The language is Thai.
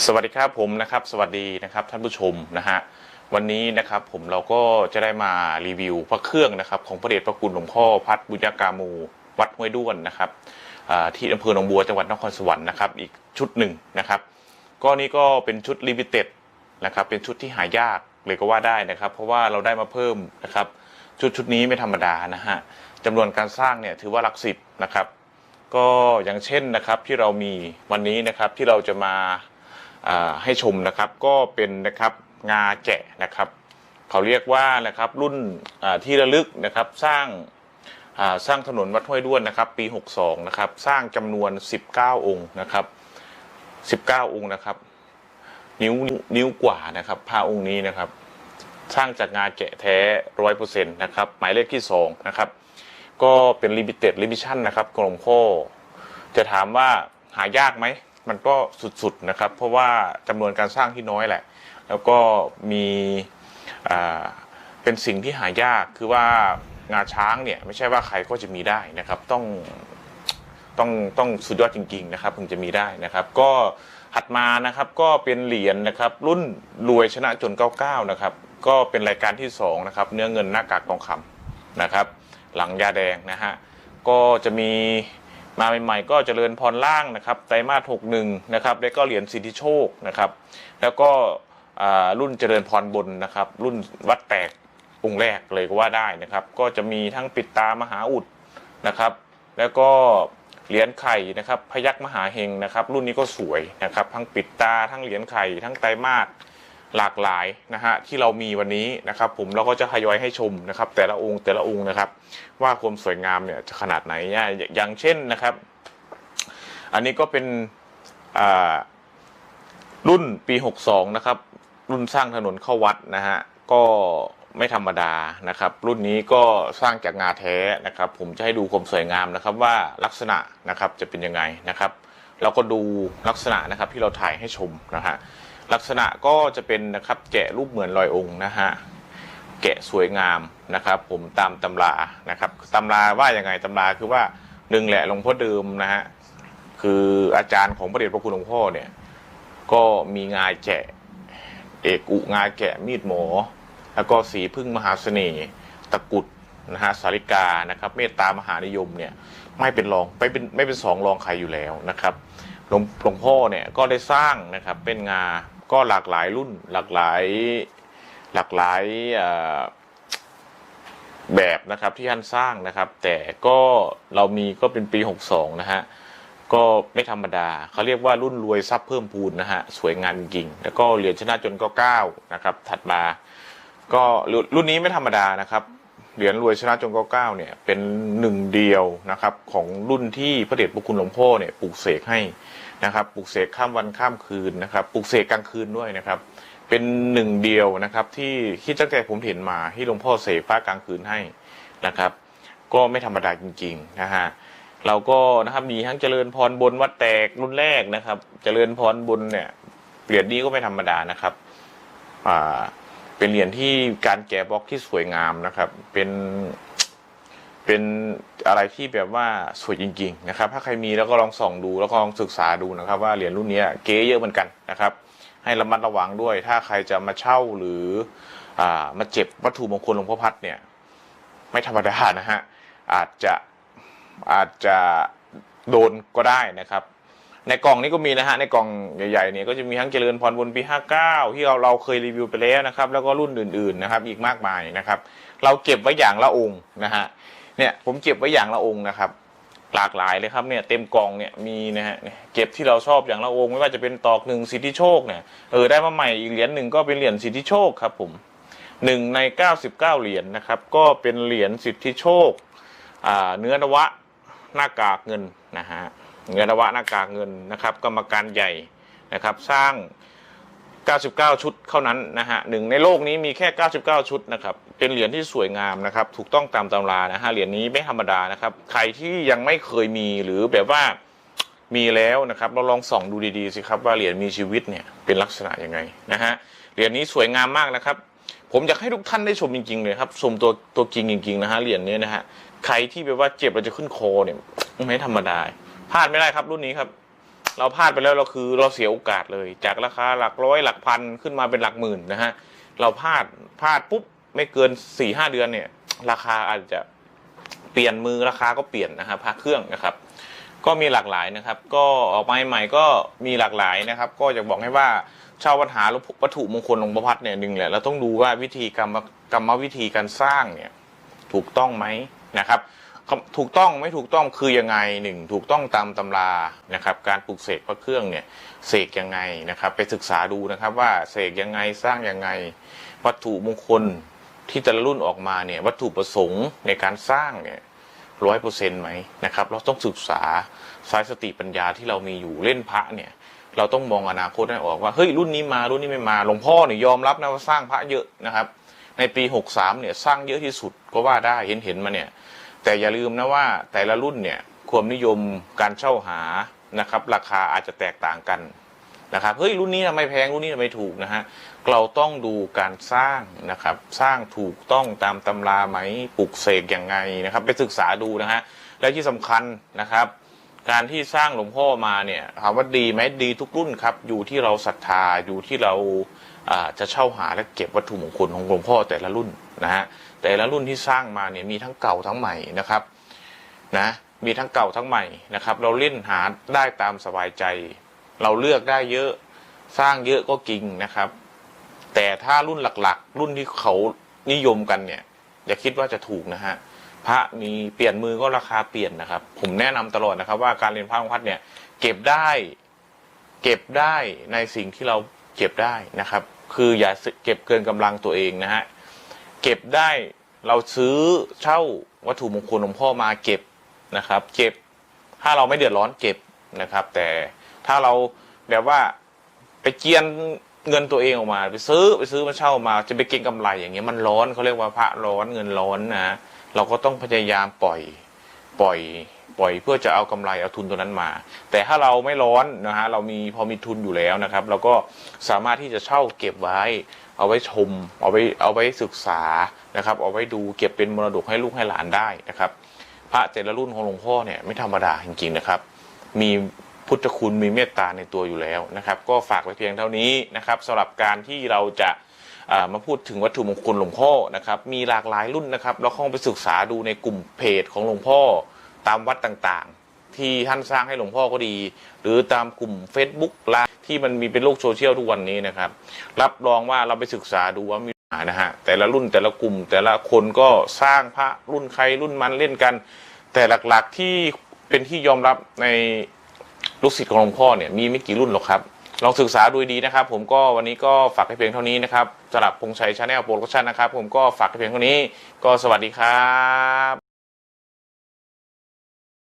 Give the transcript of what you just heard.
สวัสดีครับผมนะครับสวัสดีนะครับท่านผู้ชมนะฮะวันนี้นะครับผมเราก็จะได้มารีวิวพระเครื่องนะครับของพระเดชพระคุณหลวงพ่อพัดบุญญากามูวัดห้วยด้วนนะครับที่อำเภอหนองบัวจังหวัดนครสวรรค์นะครับอีกชุดหนึ่งนะครับ ก็นี่ก็เป็นชุดลิมิเต็ดนะครับเป็นชุดที่หายากเลยก็ว่าได้นะครับ เพราะว่าเราได้มาเพิ่มนะครับ ชุดชุดนี้ไม่ธรรมดานะฮะจำนวนการสร้างเนี่ยถือว่าหลักสิบนะครับ ก็อย่างเช่นนะครับที่เรามีวันนี้นะครับที่เราจะมา ให้ชมนะครับก็เป็นนะครับงาแกะนะครับ เขาเรียกว่านะครับรุ่นที่ระลึกนะครับสร้างสร้างถนนวัดห้วยด้วนนะครับ ปี 62 นะครับ สร้างจำนวน 19 องค์นะครับ 19 องค์นะครับ นิ้วนิ้วกว่านะครับพระองค์นี้นะครับ สร้างจากงาแกะแท้ร้อยเปอร์เซ็นต์นะครับ หมายเลขที่สองนะครับ ก็เป็นลิมิเต็ดลิมิชั่นนะครับกลมโค้จะถามว่าหายากไหม มันก็สุดๆนะครับ เพราะว่าจำนวนการสร้างที่น้อยแหละ แล้วก็มีเป็นสิ่งที่หายากคือว่างาช้างเนี่ยไม่ใช่ว่าใครก็จะมีได้นะครับ ต้องต้องต้องสุดยอดจริง ๆ นะครับถึงจะมีได้นะครับ ก็ถัดมานะครับก็เป็นเหรียญนะครับ รุ่นรวยชนะจน 99 นะครับ ก็เป็นรายการที่สองนะครับเนื้อเงินหน้ากากทองคำนะครับ หลังยาแดงนะฮะก็จะมี มาใหม่ๆก็เจริญพรล่างนะครับไตรมาส61นะครับแล้วก็เหรียญสิทธิโชคนะครับ แล้วก็รุ่นเจริญพรบนนะครับ รุ่นวัดแตกองค์แรกเลยก็ว่าได้นะครับ ก็จะมีทั้งปิดตามหาอุดนะครับ แล้วก็เหรียญไข่นะครับ พยักมหาเฮงนะครับ รุ่นนี้ก็สวยนะครับ ทั้งปิดตาทั้งเหรียญไข่ทั้งไตรมาส หลากหลายนะฮะที่เรามีวันนี้นะครับ ผมเราก็จะทยอยให้ชมนะครับ แต่ละองค์แต่ละองค์นะครับ ว่าความสวยงามเนี่ยจะขนาดไหนเนี่ยอย่างเช่นนะครับ อันนี้ก็เป็นรุ่นปี 62 นะครับ รุ่นสร้างถนนเข้าวัดนะฮะก็ไม่ธรรมดานะครับ รุ่นนี้ก็สร้างจากงาแท้นะครับ ผมจะให้ดูความสวยงามนะครับว่าลักษณะนะครับจะเป็นยังไงนะครับ เราก็ดูลักษณะนะครับที่เราถ่ายให้ชมนะฮะ ลักษณะก็จะเป็นนะครับแกะรูปเหมือนลอยองค์นะฮะแกะสวยงามนะครับ ผมตามตำรานะครับตำราว่ายังไงตำราคือว่าหนึ่งแหละหลวงพ่อเดิมนะฮะคืออาจารย์ของพระเดชพระคุณหลวงพ่อเนี่ยก็มีงาแกะเอกอุงาแกะมีดหมอ แล้วก็สีพึ่งมหาเสน่ห์ตะกุดนะฮะสาริกานะครับ เมตตามหานิยมเนี่ยไม่เป็นรองไม่เป็นไม่เป็นสองรองใครอยู่แล้วนะครับหลวงพ่อเนี่ยก็ได้สร้างนะครับเป็นงา ก็หลากหลายรุ่นหลากหลายหลากหลายแบบนะครับที่ท่านสร้างนะครับ แต่ก็เรามีก็เป็นปี 62 นะฮะก็ไม่ธรรมดาเขาเรียกว่ารุ่นรวยทรัพย์เพิ่มพูนนะฮะสวยงามจริงแล้วก็เหรียญชนะจนก็เก้านะครับถัดมา ก็รุ่นนี้ไม่ธรรมดานะครับ เหรียญรวยชนะจนก็เก้าเนี่ยเป็นหนึ่งเดียวนะครับของรุ่นที่พระเดชพระคุณหลวงพ่อเนี่ยปลูกเสกให้นะครับปลูกเสกข้ามวันข้ามคืนนะครับปลูกเสกกลางคืนด้วยนะครับ เป็นหนึ่งเดียวนะครับที่ที่ตั้งแต่ผมเห็นมาที่หลวงพ่อเสกฟ้ากลางคืนให้นะครับ ก็ไม่ธรรมดาจริงๆนะฮะเราก็นะครับมีทั้งเจริญพรบนวัดแตกรุ่นแรกนะครับ เจริญพรบนเนี่ยเหรียญนี้ก็ไม่ธรรมดานะครับอ่า เป็นเหรียญที่การแกะบล็อกที่สวยงามนะครับ เป็นเป็นอะไรที่แบบว่าสวยจริง ๆ นะครับ ถ้าใครมีแล้วก็ลองส่องดูแล้วก็ลองศึกษาดูนะครับ ว่าเหรียญรุ่นนี้เก๋เยอะเหมือนกันนะครับ ให้ระมัดระวังด้วย ถ้าใครจะมาเช่าหรืออามาเจ็บวัตถุมงคลหลวงพ่อพัดเนี่ย ไม่ธรรมดานะฮะอาจจะอาจจะโดนก็ได้นะครับ ในกล่องนี้ก็มีนะฮะในกล่องใหญ่ๆเนี่ยก็จะมีทั้งเจริญพรบนปี 59 ที่เราเราเคยรีวิวไปแล้วนะครับ แล้วก็รุ่นอื่นๆนะครับ อีกมากมายนะครับ เราเก็บไว้อย่างละองค์นะฮะเนี่ยผมเก็บไว้อย่างละองค์นะครับ หลากหลายเลยครับเนี่ยเต็มกล่องเนี่ยมีนะฮะเก็บที่เราชอบอย่างละองค์ไม่ว่าจะเป็นตอกหนึ่งสิทธิโชคเนี่ยเออได้มาใหม่อีกเหรียญหนึ่งก็เป็นเหรียญสิทธิโชคครับผมหนึ่งใน 99 เหรียญนะครับ ก็เป็นเหรียญสิทธิโชคเนื้อนวะหน้ากากเงินนะฮะ เนื้อนวะหน้ากากเงินนะครับกรรมการใหญ่นะครับสร้าง 99 ชุดเท่านั้นนะฮะหนึ่งในโลกนี้มีแค่ 99 ชุดนะครับเป็นเหรียญที่สวยงามนะครับถูกต้องตามตำรานะฮะเหรียญนี้ไม่ธรรมดานะครับใครที่ยังไม่เคยมีหรือแบบว่ามีแล้วนะครับเราลองส่องดูดีๆสิครับว่าเหรียญมีชีวิตเนี่ยเป็นลักษณะยังไงนะฮะเหรียญนี้สวยงามมากนะครับ ผมอยากให้ทุกท่านได้ชมจริงๆเลยครับชมตัวตัวจริงจริงๆนะฮะเหรียญนี้นะฮะใครที่แบบว่าเจ็บเราจะขึ้นคอเนี่ยไม่ธรรมดา พลาดไม่ได้ครับรุ่นนี้ครับ เราพลาดไปแล้วเราคือเราเสียโอกาสเลย จากราคาหลักร้อยหลักพันขึ้นมาเป็นหลักหมื่นนะฮะเราพลาดพลาดปุ๊บไม่เกินสี่ห้าเดือนเนี่ย ราคาอาจจะเปลี่ยนมือราคาก็เปลี่ยนนะครับพระเครื่องนะครับ ก็มีหลากหลายนะครับ ก็ออกมาใหม่ก็มีหลากหลายนะครับ ก็จะบอกให้ว่าเช่าปัญหาวัตถุมงคลหลวงพ่อพัดเนี่ยหนึ่งแหละเราต้องดูว่าวิธีกรรมกรรมวิธีการสร้างเนี่ยถูกต้องไหมนะครับ ถูกต้องไม่ถูกต้องคือยังไงหนึ่งถูกต้องตามตำรานะครับ การปลูกเสกพระเครื่องเนี่ยเสกยังไงนะครับ ไปศึกษาดูนะครับว่าเสกยังไงสร้างยังไง วัตถุมงคลที่แต่ละรุ่นออกมาเนี่ยวัตถุประสงค์ในการสร้างเนี่ยร้อยเปอร์เซ็นต์ไหมนะครับ เราต้องศึกษาสายสติปัญญาที่เรามีอยู่เล่นพระเนี่ยเราต้องมองอนาคตให้ออกว่าเฮ้ยรุ่นนี้มารุ่นนี้ไม่มาหลวงพ่อเนี่ยยอมรับนะว่าสร้างพระเยอะนะครับ ในปี 63เนี่ยสร้างเยอะที่สุดก็ว่าได้เห็นเห็นมาเนี่ย แต่อย่าลืมนะว่าแต่ละรุ่นเนี่ยความนิยมการเช่าหานะครับ ราคาอาจจะแตกต่างกันนะครับเฮ้ยรุ่นนี้ทำไมแพงรุ่นนี้ทำไมถูกนะฮะเราต้องดูการสร้างนะครับ สร้างถูกต้องตามตำราไหมปลูกเสกอย่างไงนะครับ ไปศึกษาดูนะฮะและที่สำคัญนะครับ การที่สร้างหลวงพ่อมาเนี่ยถามว่าดีไหมดีทุกรุ่นครับ อยู่ที่เราศรัทธาอยู่ที่เราอ่าจะเช่าหาและเก็บวัตถุมงคลของหลวงพ่อแต่ละรุ่นนะฮะ แต่ละรุ่นที่สร้างมาเนี่ยมีทั้งเก่าทั้งใหม่นะครับนะมีทั้งเก่าทั้งใหม่นะครับ เราเล่นหาได้ตามสบายใจ เราเลือกได้เยอะสร้างเยอะก็จริงนะครับ แต่ถ้ารุ่นหลักๆ รุ่นที่เขานิยมกันเนี่ยอย่าคิดว่าจะถูกนะฮะพระมีเปลี่ยนมือก็ราคาเปลี่ยนนะครับ ผมแนะนำตลอดนะครับ ว่าการเรียนพระองพัดเนี่ย เก็บได้ เก็บได้ในสิ่งที่เราเก็บได้นะครับ คืออย่าเก็บเกินกำลังตัวเองนะฮะ เก็บได้เราซื้อเช่าวัตถุมงคลหลวงพ่อมาเก็บนะครับ เก็บถ้าเราไม่เดือดร้อนเก็บนะครับ แต่ถ้าเราแบบว่าไปเจียนเงินตัวเองออกมา ไปซื้อไปซื้อมาเช่ามาจะไปเก็งกำไรอย่างเงี้ยมันร้อนเขาเรียกว่าพระร้อนเงินร้อนนะเราก็ต้องพยายามปล่อยปล่อยปล่อยเพื่อจะเอากำไรเอาทุนตัวนั้นมา แต่ถ้าเราไม่ร้อนนะฮะเรามีพอมีทุนอยู่แล้วนะครับ เราก็สามารถที่จะเช่าเก็บไว้ เอาไว้ชม เอาไว้เอาไว้ศึกษานะครับ เอาไว้ดูเก็บเป็นมรดกให้ลูกให้หลานได้นะครับ พระแต่ละรุ่นของหลวงพ่อเนี่ยไม่ธรรมดาจริงๆนะครับ มีพุทธคุณมีเมตตาในตัวอยู่แล้วนะครับ ก็ฝากไว้เพียงเท่านี้นะครับสำหรับการที่เราจะามาพูดถึงวัตถุมงคลหลวงพ่อนะครับ มีหลากหลายรุ่นนะครับ เราเข้าไปศึกษาดูในกลุ่มเพจของหลวงพ่อตามวัดต่างๆ ที่ท่านสร้างให้หลวงพ่อก็ดี หรือตามกลุ่ม Facebook ไลน์ ที่มันมีเป็นโลกโซเชียลทุกวันนี้นะครับ รับรองว่าเราไปศึกษาดูว่ามีปัญหานะฮะแต่ละรุ่นแต่ละกลุ่ม แต่ละคนก็สร้างพระรุ่นใครรุ่นมันเล่นกัน แต่หลักๆที่เป็นที่ยอมรับในลูกศิษย์ของหลวงพ่อเนี่ยมีไม่กี่รุ่นหรอกครับ ลองศึกษาดูดีนะครับ ผมก็วันนี้ก็ฝากให้เพียงเท่านี้นะครับสำหรับพงชัยชาแนลโปรดักชันนะครับ ผมก็ฝากให้เพียงเท่านี้ ก็สวัสดีครับ